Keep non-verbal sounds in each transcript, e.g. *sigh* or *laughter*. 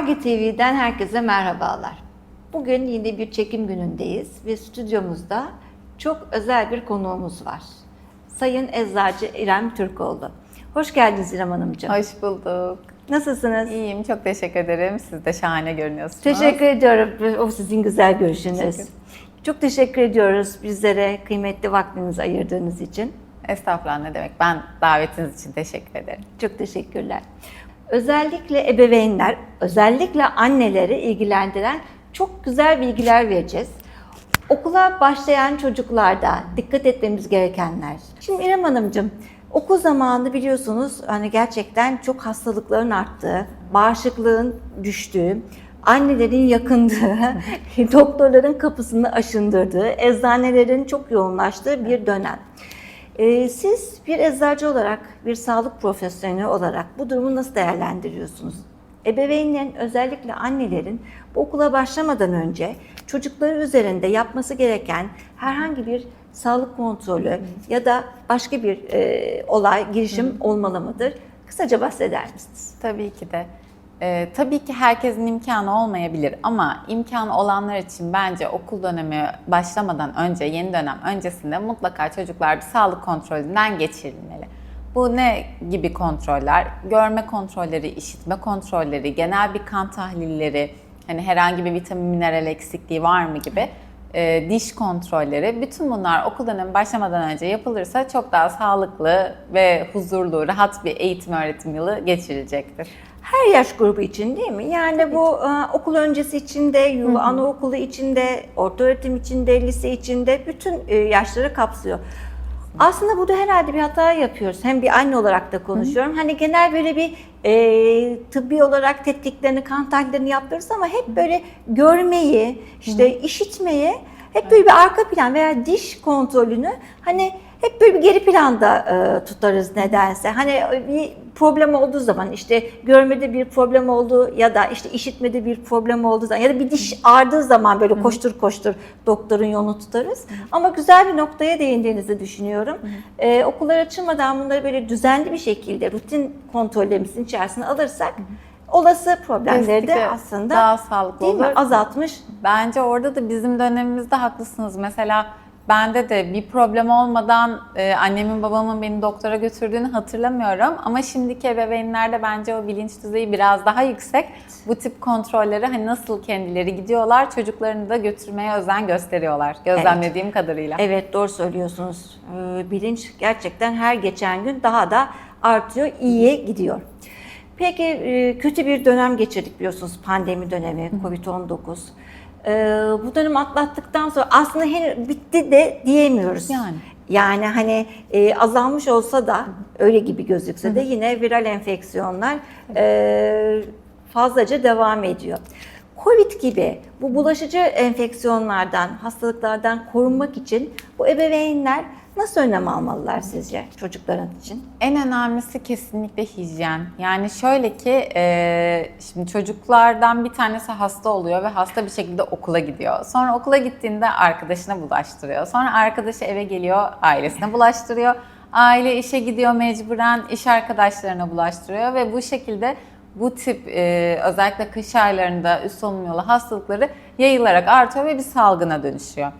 Arge TV'den herkese merhabalar. Bugün yine bir çekim günündeyiz ve stüdyomuzda çok özel bir konuğumuz var. Sayın Eczacı İrem Türkoğlu. Hoş geldiniz İrem Hanımcığım. Hoş bulduk. Nasılsınız? İyiyim, çok teşekkür ederim. Siz de şahane görünüyorsunuz. Teşekkür ediyorum. O sizin güzel görüşünüz. Teşekkür. Çok teşekkür ediyoruz bizlere kıymetli vaktinizi ayırdığınız için. Estağfurullah ne demek. Ben davetiniz için teşekkür ederim. Çok teşekkürler. Özellikle ebeveynler, özellikle anneleri ilgilendiren çok güzel bilgiler vereceğiz. Okula başlayan çocuklarda dikkat etmemiz gerekenler. Şimdi İrem Hanımcığım, okul zamanı biliyorsunuz hani gerçekten çok hastalıkların arttığı, bağışıklığın düştüğü, annelerin yakındığı, *laughs* doktorların kapısını aşındırdığı, eczanelerin çok yoğunlaştığı bir dönem. Ee, siz bir eczacı olarak, bir sağlık profesyoneli olarak bu durumu nasıl değerlendiriyorsunuz? Ebeveynlerin, özellikle annelerin bu okula başlamadan önce çocukları üzerinde yapması gereken herhangi bir sağlık kontrolü ya da başka bir e, olay, girişim olmalı mıdır? Kısaca bahseder misiniz? Tabii ki de. Ee, tabii ki herkesin imkanı olmayabilir ama imkanı olanlar için bence okul dönemi başlamadan önce, yeni dönem öncesinde mutlaka çocuklar bir sağlık kontrolünden geçirilmeli. Bu ne gibi kontroller? Görme kontrolleri, işitme kontrolleri, genel bir kan tahlilleri, hani herhangi bir vitamin mineral eksikliği var mı gibi e, diş kontrolleri. Bütün bunlar okul dönemi başlamadan önce yapılırsa çok daha sağlıklı ve huzurlu, rahat bir eğitim öğretim yılı geçirilecektir. Her yaş grubu için değil mi? Yani bu e, okul öncesi içinde, yuva anaokulu içinde, orta öğretim içinde, lise içinde bütün e, yaşları kapsıyor. Aslında burada herhalde bir hata yapıyoruz. Hem bir anne olarak da konuşuyorum. Hani genel böyle bir e, tıbbi olarak tetkiklerini, kan tahlillerini yapıyoruz ama hep böyle görmeyi, işte işitmeyi, hep böyle bir arka plan veya diş kontrolünü hani hep böyle bir geri planda e, tutarız nedense. Hani bir problem olduğu zaman işte görmede bir problem oldu ya da işte işitmede bir problem olduğu zaman ya da bir diş ağrıdığı zaman böyle koştur koştur doktorun yolunu tutarız. Ama güzel bir noktaya değindiğinizi düşünüyorum. E, okullar açılmadan bunları böyle düzenli bir şekilde rutin kontrollerimizin içerisine alırsak olası problemleri de aslında daha sağlıklı değil mi? olur. azaltmış Bence orada da bizim dönemimizde haklısınız. Mesela bende de bir problem olmadan e, annemin babamın beni doktora götürdüğünü hatırlamıyorum. Ama şimdiki ebeveynlerde bence o bilinç düzeyi biraz daha yüksek. Bu tip kontrolleri hani nasıl kendileri gidiyorlar çocuklarını da götürmeye özen gösteriyorlar. Gözlemlediğim kadarıyla. Evet doğru söylüyorsunuz. Ee, Bilinç gerçekten her geçen gün daha da artıyor, iyiye gidiyor. Peki e, kötü bir dönem geçirdik biliyorsunuz pandemi dönemi, Covid-19. Ee, Bu dönem atlattıktan sonra aslında henüz bitti de diyemiyoruz. Yani. Yani hani e, azalmış olsa da öyle gibi gözükse de yine viral enfeksiyonlar e, fazlaca devam ediyor. Covid gibi bu bulaşıcı enfeksiyonlardan, hastalıklardan korunmak için bu ebeveynler nasıl önlem almalılar sizce çocukların için? En önemlisi kesinlikle hijyen. Yani şöyle ki e, şimdi çocuklardan bir tanesi hasta oluyor ve hasta bir şekilde okula gidiyor. Sonra okula gittiğinde arkadaşına bulaştırıyor. Sonra arkadaşı eve geliyor ailesine bulaştırıyor. Aile işe gidiyor mecburen iş arkadaşlarına bulaştırıyor ve bu şekilde bu tip e, özellikle kış aylarında üst solunum yolu hastalıkları yayılarak artıyor ve bir salgına dönüşüyor.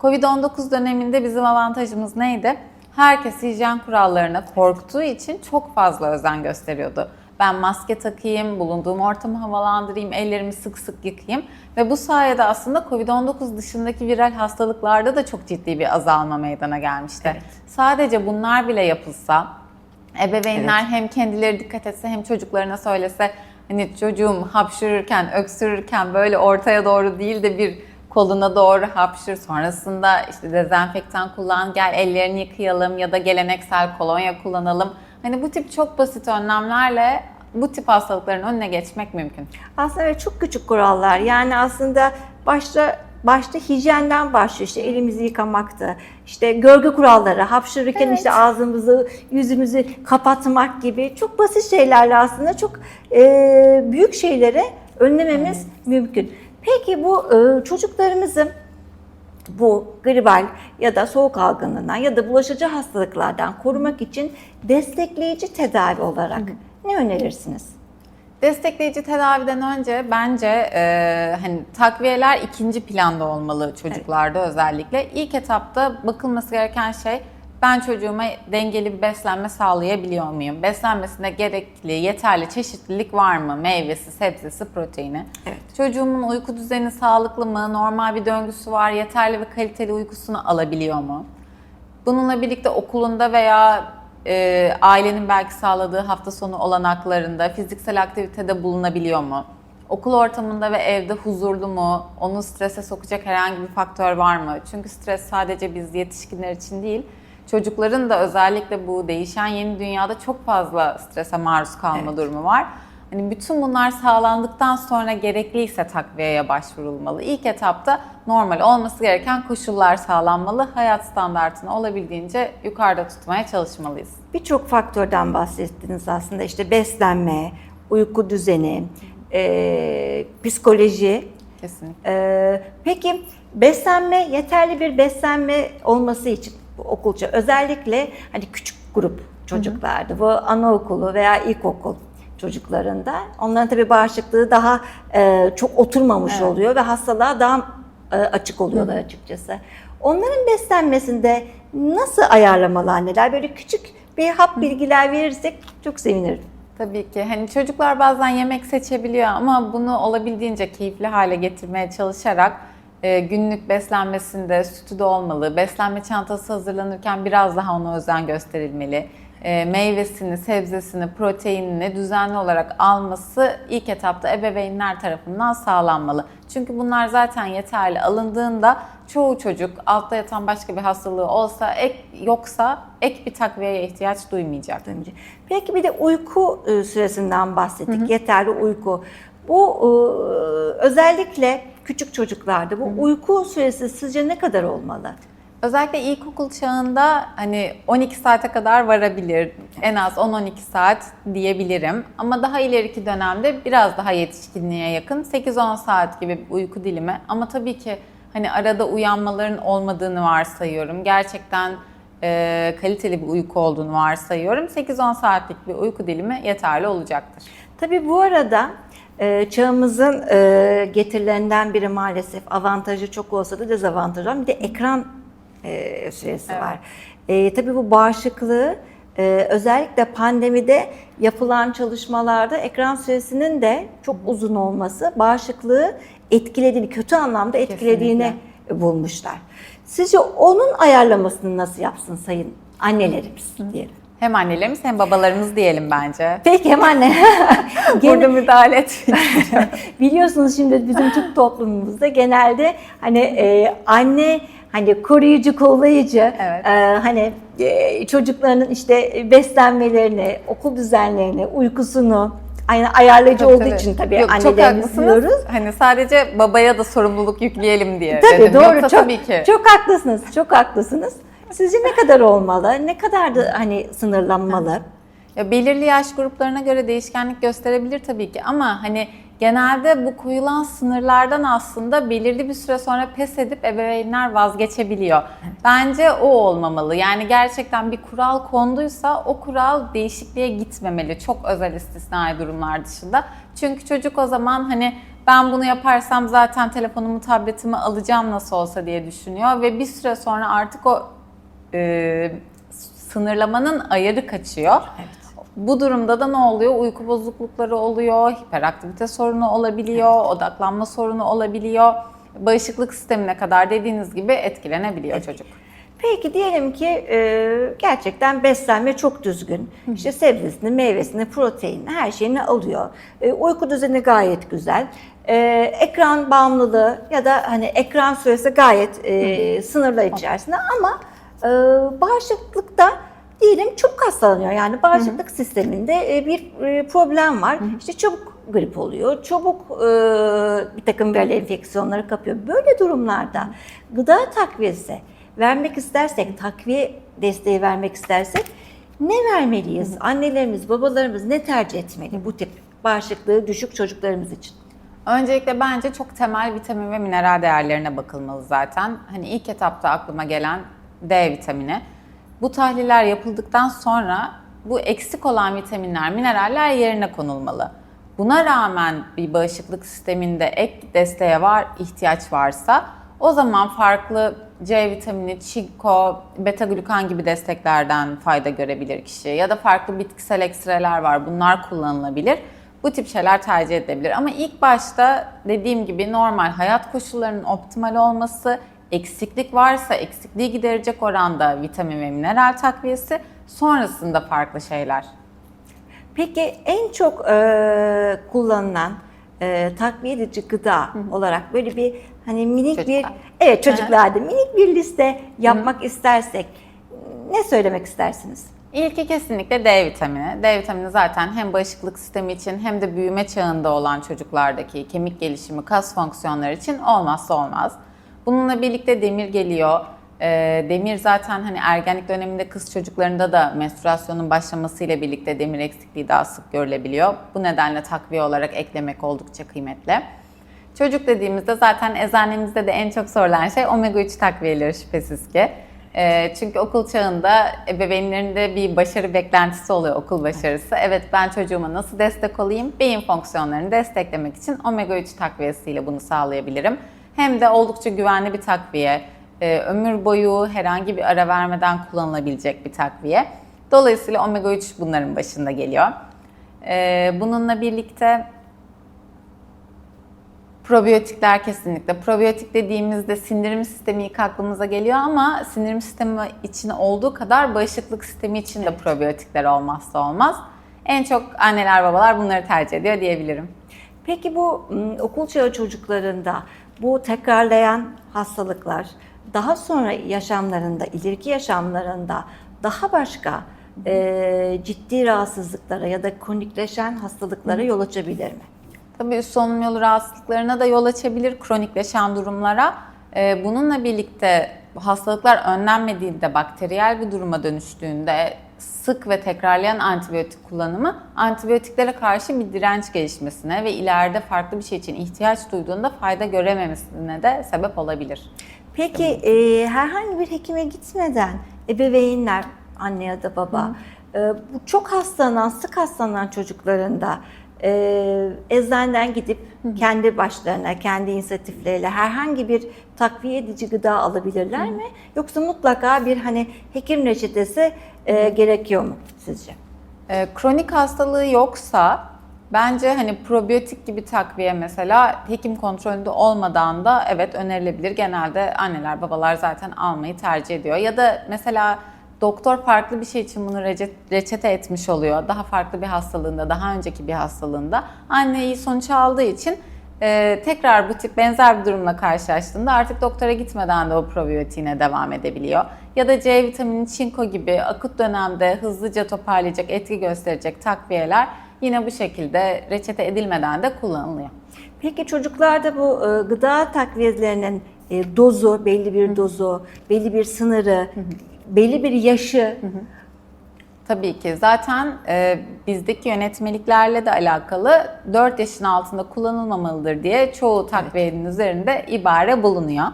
Covid-19 döneminde bizim avantajımız neydi? Herkes hijyen kurallarına korktuğu için çok fazla özen gösteriyordu. Ben maske takayım, bulunduğum ortamı havalandırayım, ellerimi sık sık yıkayayım ve bu sayede aslında Covid-19 dışındaki viral hastalıklarda da çok ciddi bir azalma meydana gelmişti. Evet. Sadece bunlar bile yapılsa, ebeveynler hem kendileri dikkat etse hem çocuklarına söylese hani çocuğum hapşırırken, öksürürken böyle ortaya doğru değil de bir koluna doğru hapşır. Sonrasında işte dezenfektan kullan, gel ellerini yıkayalım ya da geleneksel kolonya kullanalım. Hani bu tip çok basit önlemlerle bu tip hastalıkların önüne geçmek mümkün. Aslında evet, çok küçük kurallar. Yani aslında başta başta hijyenden başlıyor. İşte elimizi yıkamaktı. İşte görgü kuralları, hapşırırken işte ağzımızı, yüzümüzü kapatmak gibi çok basit şeylerle aslında çok e, büyük şeyleri önlememiz mümkün. Peki bu e, çocuklarımızı bu gribal ya da soğuk algınlığından ya da bulaşıcı hastalıklardan korumak için destekleyici tedavi olarak ne önerirsiniz? Destekleyici tedaviden önce bence e, hani takviyeler ikinci planda olmalı çocuklarda özellikle. İlk etapta bakılması gereken şey ben çocuğuma dengeli bir beslenme sağlayabiliyor muyum? Beslenmesinde gerekli, yeterli çeşitlilik var mı? Meyvesi, sebzesi, proteini. Evet. Çocuğumun uyku düzeni sağlıklı mı? Normal bir döngüsü var? Yeterli ve kaliteli uykusunu alabiliyor mu? Bununla birlikte okulunda veya e, ailenin belki sağladığı hafta sonu olanaklarında fiziksel aktivitede bulunabiliyor mu? Okul ortamında ve evde huzurlu mu? Onu strese sokacak herhangi bir faktör var mı? Çünkü stres sadece biz yetişkinler için değil, çocukların da özellikle bu değişen yeni dünyada çok fazla strese maruz kalma Evet. durumu var. Hani bütün bunlar sağlandıktan sonra gerekliyse takviyeye başvurulmalı. İlk etapta normal olması gereken koşullar sağlanmalı. Hayat standartını olabildiğince yukarıda tutmaya çalışmalıyız. Birçok faktörden bahsettiniz aslında işte beslenme, uyku düzeni, e, psikoloji. Kesinlikle. E, peki beslenme, yeterli bir beslenme olması için okulca özellikle hani küçük grup çocuklarda bu anaokulu veya ilkokul çocuklarında onların tabii bağışıklığı daha e, çok oturmamış Evet. oluyor ve hastalığa daha e, açık oluyorlar açıkçası. Onların beslenmesinde nasıl ayarlamalı anneler? Böyle küçük bir hap bilgiler verirsek çok sevinirim. Tabii ki. Hani çocuklar bazen yemek seçebiliyor ama bunu olabildiğince keyifli hale getirmeye çalışarak e, günlük beslenmesinde sütü de olmalı. Beslenme çantası hazırlanırken biraz daha ona özen gösterilmeli. E, meyvesini, sebzesini, proteinini düzenli olarak alması ilk etapta ebeveynler tarafından sağlanmalı. Çünkü bunlar zaten yeterli alındığında çoğu çocuk altta yatan başka bir hastalığı olsa ek yoksa ek bir takviyeye ihtiyaç duymayacak. önce. Peki bir de uyku e, süresinden bahsettik. Yeterli uyku. Bu e, özellikle küçük çocuklarda bu uyku süresi sizce ne kadar olmalı? Özellikle ilkokul çağında hani 12 saate kadar varabilir. En az 10-12 saat diyebilirim. Ama daha ileriki dönemde biraz daha yetişkinliğe yakın 8-10 saat gibi bir uyku dilimi. Ama tabii ki hani arada uyanmaların olmadığını varsayıyorum. Gerçekten e, kaliteli bir uyku olduğunu varsayıyorum. 8-10 saatlik bir uyku dilimi yeterli olacaktır. Tabii bu arada çağımızın e, getirilerinden biri maalesef avantajı çok olsa da dezavantajı var. Bir de ekran e, süresi Evet. var. E, tabii bu bağışıklığı e, özellikle pandemide yapılan çalışmalarda ekran süresinin de çok uzun olması bağışıklığı etkilediğini, kötü anlamda etkilediğini bulmuşlar. Sizce onun ayarlamasını nasıl yapsın sayın annelerimiz diyelim. Hem annelerimiz hem babalarımız diyelim bence. Peki hem anne. *laughs* Burada müdahale et. *laughs* Biliyorsunuz şimdi bizim Türk toplumumuzda genelde hani e, anne hani koruyucu, kollayıcı, Evet. e, hani e, çocuklarının işte beslenmelerini, okul düzenlerini, uykusunu aynı ayarlayıcı Tabii, olduğu tabii. için tabii Yok, annelerimiz diyoruz. Hani sadece babaya da sorumluluk yükleyelim diye Tabii dedim. doğru Yoksa çok tabii ki. çok haklısınız. Çok haklısınız. Sizce ne kadar olmalı? Ne kadar da hani sınırlanmalı? Ya belirli yaş gruplarına göre değişkenlik gösterebilir tabii ki ama hani genelde bu koyulan sınırlardan aslında belirli bir süre sonra pes edip ebeveynler vazgeçebiliyor. Bence o olmamalı. Yani gerçekten bir kural konduysa o kural değişikliğe gitmemeli. Çok özel istisnai durumlar dışında. Çünkü çocuk o zaman hani ben bunu yaparsam zaten telefonumu, tabletimi alacağım nasıl olsa diye düşünüyor ve bir süre sonra artık o e, sınırlamanın ayarı kaçıyor. Bu durumda da ne oluyor? Uyku bozuklukları oluyor, hiperaktivite sorunu olabiliyor, odaklanma sorunu olabiliyor. Bağışıklık sistemine kadar dediğiniz gibi etkilenebiliyor çocuk. Peki diyelim ki e, gerçekten beslenme çok düzgün. İşte sebzesini, meyvesini, proteinini, her şeyini alıyor. E, uyku düzeni gayet güzel. E, ekran bağımlılığı ya da hani ekran süresi gayet e, sınırlar içerisinde ama e, bağışıklıkta diyelim çok hastalanıyor. Yani bağışıklık sisteminde e, bir e, problem var. İşte çabuk grip oluyor, çabuk e, bir takım böyle enfeksiyonları kapıyor. Böyle durumlarda gıda takviyesi vermek istersek, takviye desteği vermek istersek ne vermeliyiz? Annelerimiz, babalarımız ne tercih etmeli bu tip bağışıklığı düşük çocuklarımız için? Öncelikle bence çok temel vitamin ve mineral değerlerine bakılmalı zaten. Hani ilk etapta aklıma gelen D vitamini. Bu tahliller yapıldıktan sonra bu eksik olan vitaminler, mineraller yerine konulmalı. buna rağmen bir bağışıklık sisteminde ek desteğe var ihtiyaç varsa o zaman farklı C vitamini, çinko, beta glukan gibi desteklerden fayda görebilir kişi. Ya da farklı bitkisel ekstreler var. Bunlar kullanılabilir. Bu tip şeyler tercih edilebilir. Ama ilk başta dediğim gibi normal hayat koşullarının optimal olması, eksiklik varsa eksikliği giderecek oranda vitamin ve mineral takviyesi, sonrasında farklı şeyler. Peki en çok e, kullanılan e, takviye edici gıda olarak böyle bir hani minik bir Çocuklar. evet çocuklarda minik bir liste yapmak istersek ne söylemek istersiniz? İlki kesinlikle D vitamini. D vitamini zaten hem bağışıklık sistemi için hem de büyüme çağında olan çocuklardaki kemik gelişimi, kas fonksiyonları için olmazsa olmaz. Bununla birlikte demir geliyor. Ee, demir zaten hani ergenlik döneminde kız çocuklarında da menstruasyonun başlamasıyla birlikte demir eksikliği daha sık görülebiliyor. Bu nedenle takviye olarak eklemek oldukça kıymetli. Çocuk dediğimizde zaten eczanemizde de en çok sorulan şey omega 3 takviyeleri şüphesiz ki. Ee, çünkü okul çağında ebeveynlerinde bir başarı beklentisi oluyor, okul başarısı. Evet ben çocuğuma nasıl destek olayım? Beyin fonksiyonlarını desteklemek için omega 3 takviyesiyle bunu sağlayabilirim. Hem de oldukça güvenli bir takviye, Ee, ömür boyu herhangi bir ara vermeden kullanılabilecek bir takviye. Dolayısıyla omega 3 bunların başında geliyor. Ee, bununla birlikte Probiyotikler kesinlikle. Probiyotik dediğimizde sindirim sistemi ilk aklımıza geliyor ama sindirim sistemi için olduğu kadar bağışıklık sistemi için de probiyotikler olmazsa olmaz. En çok anneler babalar bunları tercih ediyor diyebilirim. Peki bu m, okul çağı çocuklarında bu tekrarlayan hastalıklar daha sonra yaşamlarında, ileriki yaşamlarında daha başka e, ciddi rahatsızlıklara ya da kronikleşen hastalıklara yol açabilir mi? Tabii solunum yolu rahatsızlıklarına da yol açabilir, kronikleşen durumlara. Ee, Bununla birlikte bu hastalıklar önlenmediğinde, bakteriyel bir duruma dönüştüğünde sık ve tekrarlayan antibiyotik kullanımı antibiyotiklere karşı bir direnç gelişmesine ve ileride farklı bir şey için ihtiyaç duyduğunda fayda görememesine de sebep olabilir. Peki e, herhangi bir hekime gitmeden ebeveynler, anne ya da baba, e, bu çok hastalanan, sık hastalanan çocuklarında e, eczaneden gidip kendi başlarına, kendi inisiyatifleriyle herhangi bir takviye edici gıda alabilirler mi? Yoksa mutlaka bir hani hekim reçetesi e, gerekiyor mu sizce? Ee, kronik hastalığı yoksa bence hani probiyotik gibi takviye mesela hekim kontrolünde olmadan da evet önerilebilir. Genelde anneler babalar zaten almayı tercih ediyor. Ya da mesela doktor farklı bir şey için bunu reçete etmiş oluyor. Daha farklı bir hastalığında, daha önceki bir hastalığında. Anne iyi sonuç aldığı için e, tekrar bu tip benzer bir durumla karşılaştığında artık doktora gitmeden de o probiyotiğine devam edebiliyor. Ya da C vitamini, çinko gibi akut dönemde hızlıca toparlayacak, etki gösterecek takviyeler yine bu şekilde reçete edilmeden de kullanılıyor. Peki çocuklarda bu e, gıda takviyelerinin e, dozu, belli bir dozu, belli bir sınırı, belli bir yaşı Tabii ki. Zaten e, bizdeki yönetmeliklerle de alakalı 4 yaşın altında kullanılmamalıdır diye çoğu takviyenin üzerinde ibare bulunuyor.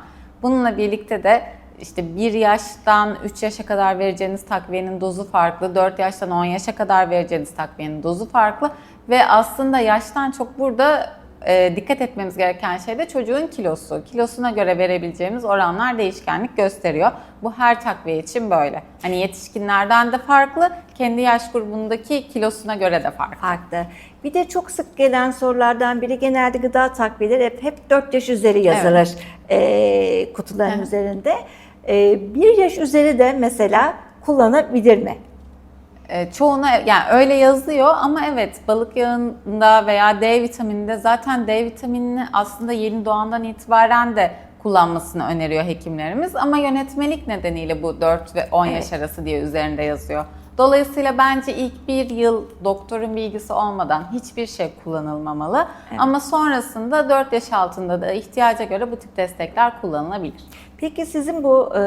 Bununla birlikte de işte 1 yaştan 3 yaşa kadar vereceğiniz takviyenin dozu farklı, 4 yaştan 10 yaşa kadar vereceğiniz takviyenin dozu farklı ve aslında yaştan çok burada e, dikkat etmemiz gereken şey de çocuğun kilosu. Kilosuna göre verebileceğimiz oranlar değişkenlik gösteriyor. Bu her takviye için böyle. Hani yetişkinlerden de farklı, kendi yaş grubundaki kilosuna göre de farklı. farklı. Bir de çok sık gelen sorulardan biri genelde gıda takviyeleri hep, hep 4 yaş üzeri yazılır e, kutuların Evet. üzerinde. E, 1 yaş üzeri de mesela kullanabilir mi? E, çoğuna yani öyle yazıyor ama evet balık yağında veya D vitamininde zaten D vitaminini aslında yeni doğandan itibaren de kullanmasını öneriyor hekimlerimiz ama yönetmelik nedeniyle bu 4 ve 10 yaş arası diye üzerinde yazıyor. Dolayısıyla bence ilk bir yıl doktorun bilgisi olmadan hiçbir şey kullanılmamalı. Ama sonrasında 4 yaş altında da ihtiyaca göre bu tip destekler kullanılabilir. Peki sizin bu e,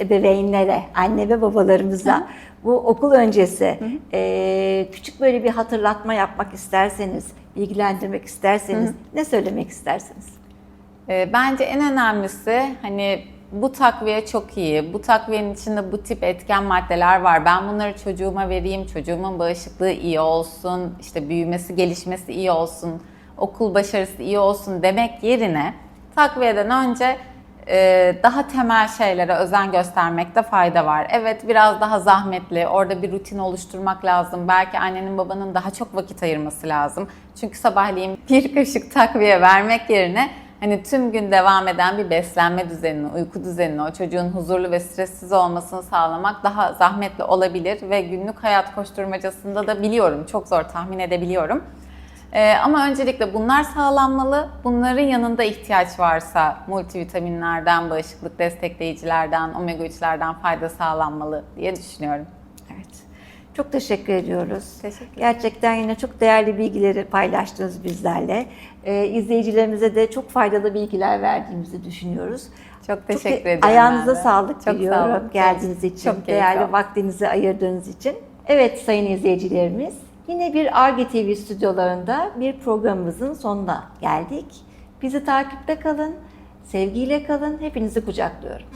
ebeveynlere, anne ve babalarımıza bu okul öncesi e, küçük böyle bir hatırlatma yapmak isterseniz, bilgilendirmek isterseniz ne söylemek istersiniz? E, bence en önemlisi hani bu takviye çok iyi, bu takviyenin içinde bu tip etken maddeler var. Ben bunları çocuğuma vereyim, çocuğumun bağışıklığı iyi olsun, işte büyümesi, gelişmesi iyi olsun, okul başarısı iyi olsun demek yerine takviyeden önce daha temel şeylere özen göstermekte fayda var. Evet biraz daha zahmetli, orada bir rutin oluşturmak lazım. Belki annenin babanın daha çok vakit ayırması lazım. Çünkü sabahleyin bir *laughs* kaşık takviye vermek yerine hani tüm gün devam eden bir beslenme düzenini, uyku düzenini, o çocuğun huzurlu ve stressiz olmasını sağlamak daha zahmetli olabilir ve günlük hayat koşturmacasında da biliyorum, çok zor tahmin edebiliyorum. Ee, ama öncelikle bunlar sağlanmalı. Bunların yanında ihtiyaç varsa multivitaminlerden, bağışıklık destekleyicilerden, omega 3'lerden fayda sağlanmalı diye düşünüyorum. Evet. Çok teşekkür ediyoruz. Teşekkür Gerçekten yine çok değerli bilgileri paylaştınız bizlerle. Ee, izleyicilerimize de çok faydalı bilgiler verdiğimizi düşünüyoruz. Çok teşekkür Çok ederim. Ayağınıza sağlık Çok sağ diliyorum olun. geldiğiniz için, çok değerli vaktinizi ayırdığınız için. Evet sayın izleyicilerimiz, yine bir ARGE TV stüdyolarında bir programımızın sonuna geldik. Bizi takipte kalın, sevgiyle kalın, hepinizi kucaklıyorum.